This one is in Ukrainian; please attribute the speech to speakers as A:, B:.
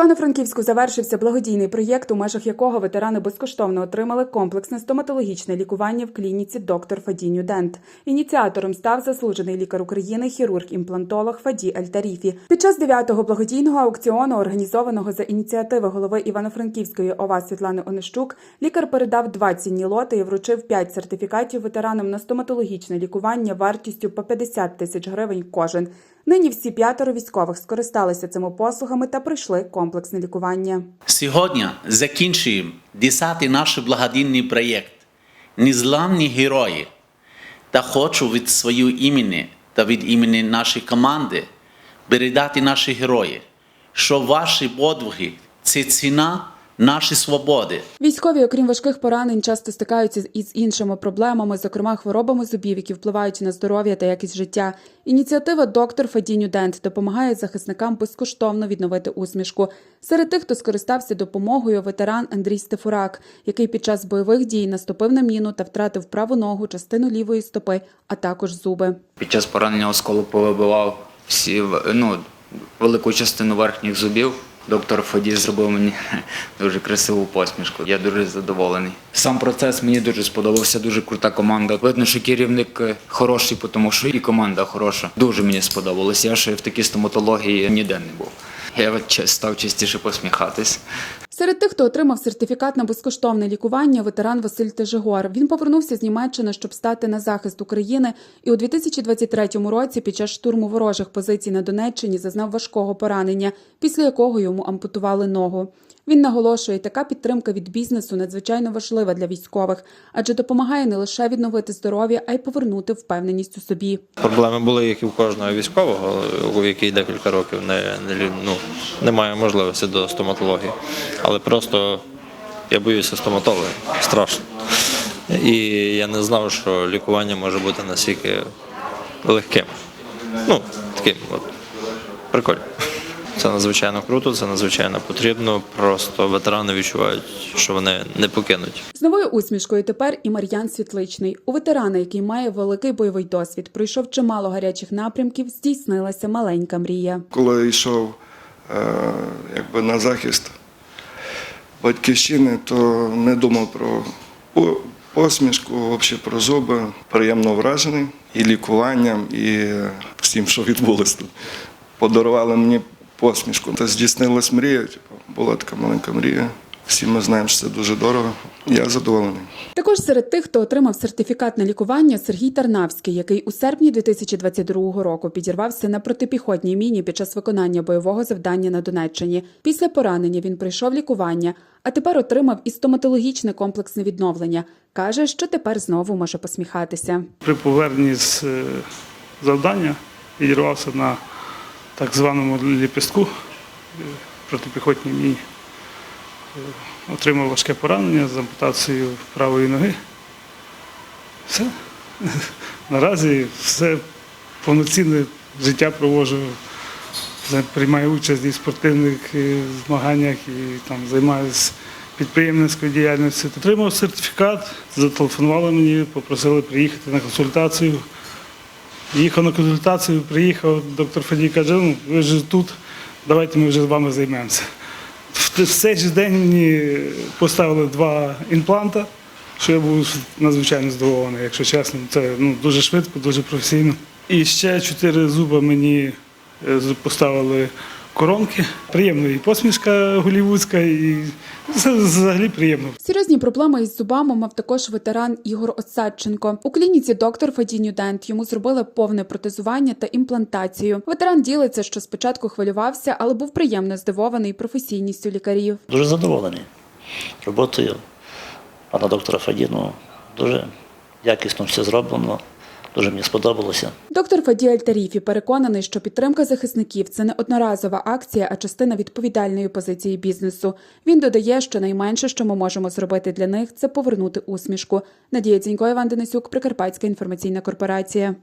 A: Івано-Франківську завершився благодійний проєкт, у межах якого ветерани безкоштовно отримали комплексне стоматологічне лікування в клініці доктор Фадіню Дент. Ініціатором став заслужений лікар України, хірург-імплантолог Фаді Альтаріфі. Під час дев'ятого благодійного аукціону, організованого за ініціативи голови Івано-Франківської ОВА Світлани Онищук, лікар передав два цінні лоти і вручив п'ять сертифікатів ветеранам на стоматологічне лікування вартістю по 50 тисяч гривень кожен. Нині всі п'ятеро військових скористалися цими послугами та пройшли комплексне лікування.
B: Сьогодні закінчуємо 10-й наш благодійний проєкт Незламні герої. Та хочу від свого імені та від імені нашої команди передати наші герої, що ваші подвиги це ціна нашої свободи.
A: Військові, окрім важких поранень, часто стикаються із іншими проблемами, зокрема хворобами зубів, які впливають на здоров'я та якість життя. Ініціатива Доктор Фадіню Дент допомагає захисникам безкоштовно відновити усмішку. Серед тих, хто скористався допомогою, ветеран Андрій Стефурак, який під час бойових дій наступив на міну та втратив праву ногу, частину лівої стопи, а також зуби.
C: Під час поранення осколу повибивав всі ну, велику частину верхніх зубів. Доктор Фаді зробив мені дуже красиву посмішку. Я дуже задоволений. Сам процес мені дуже сподобався. Дуже крута команда. Видно, що керівник е, хороший, тому що і команда хороша. Дуже мені сподобалось. Я ще в такій стоматології ніде не був. Я став частіше посміхатись.
A: Серед тих, хто отримав сертифікат на безкоштовне лікування, ветеран Василь Тежегор. Він повернувся з Німеччини, щоб стати на захист України, і у 2023 році, під час штурму ворожих позицій на Донеччині, зазнав важкого поранення, після якого йому ампутували ногу. Він наголошує, така підтримка від бізнесу надзвичайно важлива для військових, адже допомагає не лише відновити здоров'я, а й повернути впевненість у собі.
D: Проблеми були, як і у кожного військового, у який декілька років не, не, ну, немає можливості до стоматології. Але просто я боюся стоматологів. Страшно. І я не знав, що лікування може бути настільки легким. Ну, таким от прикольно. Це надзвичайно круто, це надзвичайно потрібно. Просто ветерани відчувають, що вони не покинуть.
A: З новою усмішкою тепер і Мар'ян Світличний. У ветерана, який має великий бойовий досвід, пройшов чимало гарячих напрямків, здійснилася маленька мрія.
E: коли йшов е, якби на захист батьківщини, то не думав про посмішку, взагалі про зуби. Приємно вражений і лікуванням, і всім, що відбулося. Подарували мені посмішку. Та здійснилась мрія. Типу, була така маленька мрія. Всі ми знаємо, що це дуже дорого. Я задоволений.
A: Також серед тих, хто отримав сертифікат на лікування, Сергій Тарнавський, який у серпні 2022 року підірвався на протипіхотній міні під час виконання бойового завдання на Донеччині. Після поранення він пройшов лікування, а тепер отримав і стоматологічне комплексне відновлення. каже, що тепер знову може посміхатися.
F: При поверненні з е, завдання відірвався на так званому ліпістку е, протипіхотній міні. Отримав важке поранення з ампутацією правої ноги. Все. Наразі все повноцінне життя проводжу. Приймаю участь і в спортивних змаганнях і там займаюся підприємницькою діяльністю. Отримав сертифікат, зателефонували мені, попросили приїхати на консультацію. Їхав на консультацію, приїхав, доктор Фадій каже, ну ви ж тут, давайте ми вже з вами займемося. В цей же день мені поставили два імпланта, що я був надзвичайно здивований, якщо чесно. Це ну, дуже швидко, дуже професійно. І ще чотири зуби мені е, поставили коронки. Приємна і посмішка голівудська, і це взагалі приємно.
A: Серйозні проблеми із зубами мав також ветеран Ігор Осадченко. У клініці доктор Фадіню Дент йому зробили повне протезування та імплантацію. Ветеран ділиться, що спочатку хвилювався, але був приємно здивований професійністю лікарів.
G: Дуже задоволений роботою пана доктора Фадіну. Дуже якісно все зроблено, дуже мені сподобалося.
A: Доктор Фаді Альтаріфі переконаний, що підтримка захисників це не одноразова акція, а частина відповідальної позиції бізнесу. Він додає, що найменше, що ми можемо зробити для них, це повернути усмішку. Надія Дзінько, Іван Денисюк, Прикарпатська інформаційна корпорація.